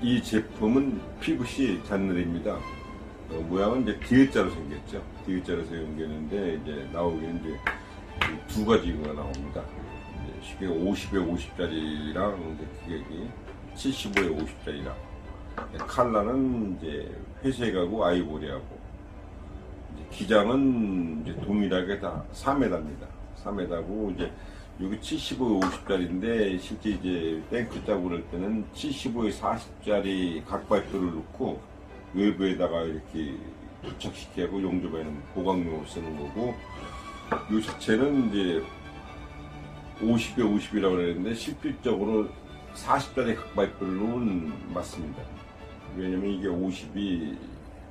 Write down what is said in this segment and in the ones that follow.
이 제품은 PVC 잔넬입니다. 어, 모양은 이제 디귿자로 생겼죠. 디귿자로 생겼는데 이제 나오기는 이제 이두 가지가 나옵니다. 이제 쉽게 50에 50짜리랑 이제 규격이 75에 50짜리랑 칼라는 이제 회색하고 아이보리하고 이제 기장은 이제 동일하게 다 3m입니다. 3m고 이제 여기 75에 50짜리인데 실제 이제 탱크 짜고 그럴 때는 75에 40짜리 각 파이프를 넣고 외부에다가 이렇게 부착시키고 용접에는 보강용으로 쓰는 거고 이 자체는 이제 50에 50이라고 그랬는데 실질적으로 40짜리 각 파이프로는 맞습니다. 왜냐면 이게 50이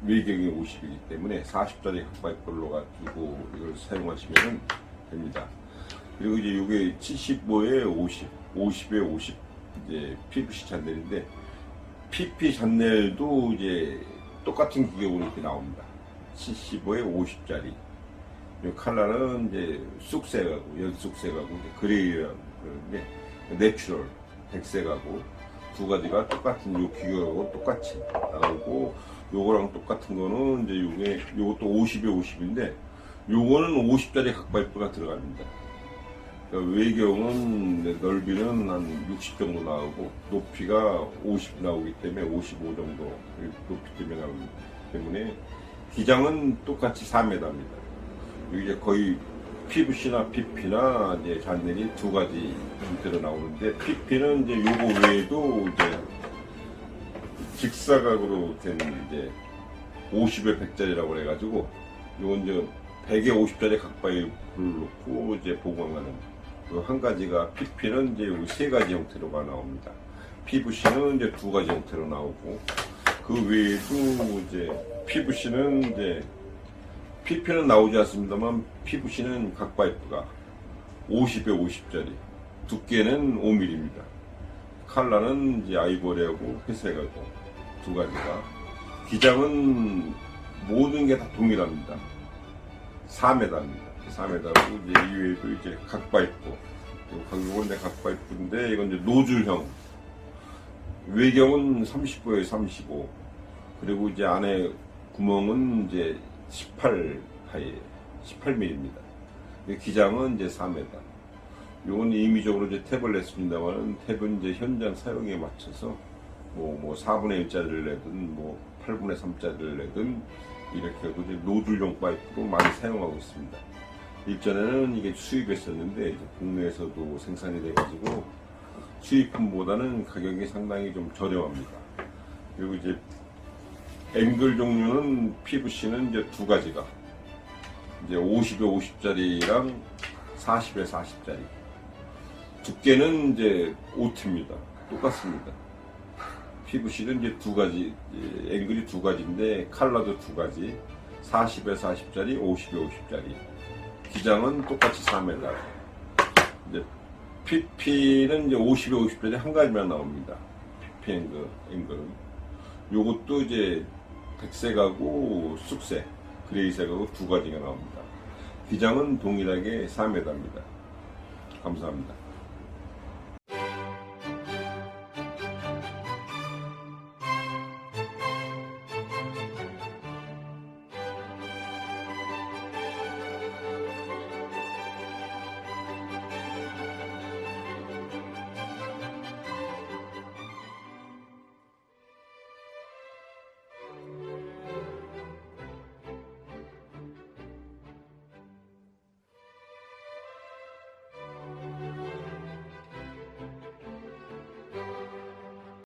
외경이 50이기 때문에 40짜리 각 파이프를 가지고 이걸 사용하시면 됩니다. 그리고 이제 이게 75에 50, 50에 50 이제 PVC 잔넬인데 PP 잔넬도 이제 똑같은 규격으로 이렇게 나옵니다. 75에 50짜리. 이 컬러는 이제 쑥색하고 연쑥색하고 이제 그레이라고 그러는데 내추럴 백색하고 두 가지가 똑같은 요 규격하고 똑같이 나오고 요거랑 똑같은 거는 이제 요게 요것도 50에 50인데 요거는 50짜리 각파이프가 들어갑니다. 그러니까 외경은 넓이는 한 60 정도 나오고 높이가 50 나오기 때문에 55 정도 높이 때문에 나오기 때문에 기장은 똑같이 4m입니다. 이게 거의 PVC나 PP나 이제 잔넬이 두 가지 형태로 나오는데 PP는 이제 요거 외에도 이제 직사각으로 된 이제 50에 100짜리라고 그래가지고 요건 이제 100에 50짜리 각바위를 놓고 이제 보강하는 그 한 가지가 PP는 이제 세 가지 형태로가 나옵니다. PVC는 이제 두 가지 형태로 나오고 그 외에도 이제 PVC는 이제 PP는 나오지 않습니다만 PVC는 각 파이프가 50에 50짜리 두께는 5mm입니다. 칼라는 이제 아이보리하고 회색하고 두 가지가 기장은 모든 게 다 동일합니다. 4m입니다. 4m고 이제 이외에도 이제 각 파이프 가격은 이제 각 파이프인데 이건 이제 노즐형 외경은 39에 35 그리고 이제 안에 구멍은 이제 18 하에 18mm입니다. 기장은 이제 4m. 요건 임의적으로 이제 탭을 냈습니다만 탭은 이제 현장 사용에 맞춰서 뭐, 뭐 4분의 1짜리를 내든 뭐 8분의 3짜리를 내든 이렇게 하고 이제 노즐용 파이프로 많이 사용하고 있습니다. 일전에는 이게 수입했었는데 국내에서도 생산이 돼가지고 수입품보다는 가격이 상당히 좀 저렴합니다. 그리고 이제 앵글 종류는 PVC는 이제 두 가지가 이제 50에 50짜리랑 40에 40짜리 두께는 이제 5T입니다. 똑같습니다. PVC는 이제 두 가지 앵글이 두 가지인데 칼라도 두 가지 40에 40짜리 50에 50짜리 기장은 똑같이 3m 이제 PP는 이제 50에 50짜리 한 가지만 나옵니다. PP 앵글, 앵글은 요것도 이제 백색하고 쑥색, 그레이색하고 두 가지가 나옵니다. 기장은 동일하게 4m입니다. 감사합니다.